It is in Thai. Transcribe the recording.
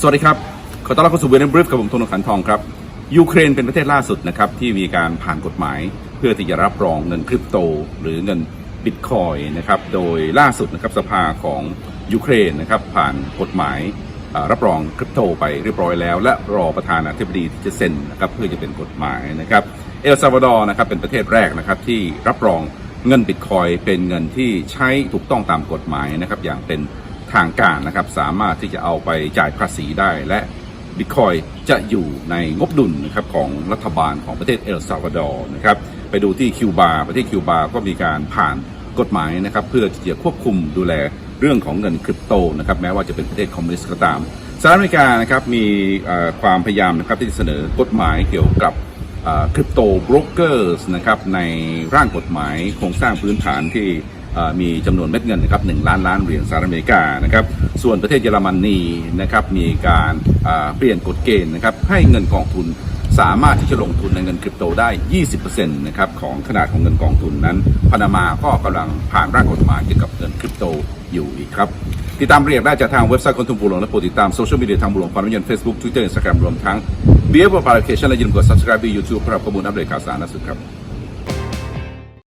สวัสดีครับ ขอต้อนรับเข้าสู่เวนิบริฟกับผมธนขันทองครับ ยูเครนเป็นประเทศล่าสุดนะครับ ที่มีการผ่านกฎหมาย เพื่อที่จะรับรองเงินคริปโต หรือเงินบิตคอยนะครับ โดยล่าสุดนะครับสภาของยูเครนนะครับผ่านกฎหมายรับรองคริปโตไปเรียบร้อยแล้ว และรอประธานาธิบดีที่จะเซ็นนะครับเพื่อจะเป็นกฎหมายนะครับเอลซาวาดอร์นะครับเป็นประเทศแรกนะครับที่รับรองเงินบิตคอยเป็นเงินที่ใช้ถูกต้องตามกฎหมายนะครับอย่างเป็น ทางการนะครับ สามารถที่จะเอาไปจ่ายภาษีได้และบิตคอยจะอยู่ในงบดุลนะครับของรัฐบาลของประเทศเอลซาวาดอร์นะครับไปดูที่คิวบาประเทศคิวบาก็มีการผ่านกฎหมายนะครับเพื่อที่จะควบคุมดูแลเรื่องของเงินคริปโตนะครับแม้ว่าจะเป็นประเทศคอมมิวนิสต์ก็ตามสหรัฐอเมริกานะครับมีความพยายามนะครับที่จะเสนอกฎหมายเกี่ยวกับคริปโตบรกเกอร์สนะครับในร่างกฎหมายโครงสร้างพื้นฐานที่ มีจำนวนเม็ดเงินนะครับหนึ่งล้านล้านเหรียญสหรัฐอเมริกานะครับส่วนประเทศเยอรมนีนะครับมีการเปลี่ยนกฎเกณฑ์นะครับให้เงินกองทุนสามารถที่จะลงทุนในเงินคริปโตได้ 20%นะครับของขนาดของเงินกองทุนนั้นพานามาก็กำลังผ่านร่างกฎหมายเกี่ยวกับเงินคริปโตอยู่อีกครับ ติดตามรายละเอียดได้จากทางเว็บไซต์คนทุนบุหลวงและโปรดติดตามโซเชียลมีเดียทางบุหลวงความนิยมเฟซบุ๊กทวิตเตอร์อินสตาแกรมรวมทั้งเบียร์บอร์บาร์เคชันและอย่าลืมกด subscribe ที่ YouTube เพื่อรับข้อมูลอัปเดตข่าวสารล่าสุดครับ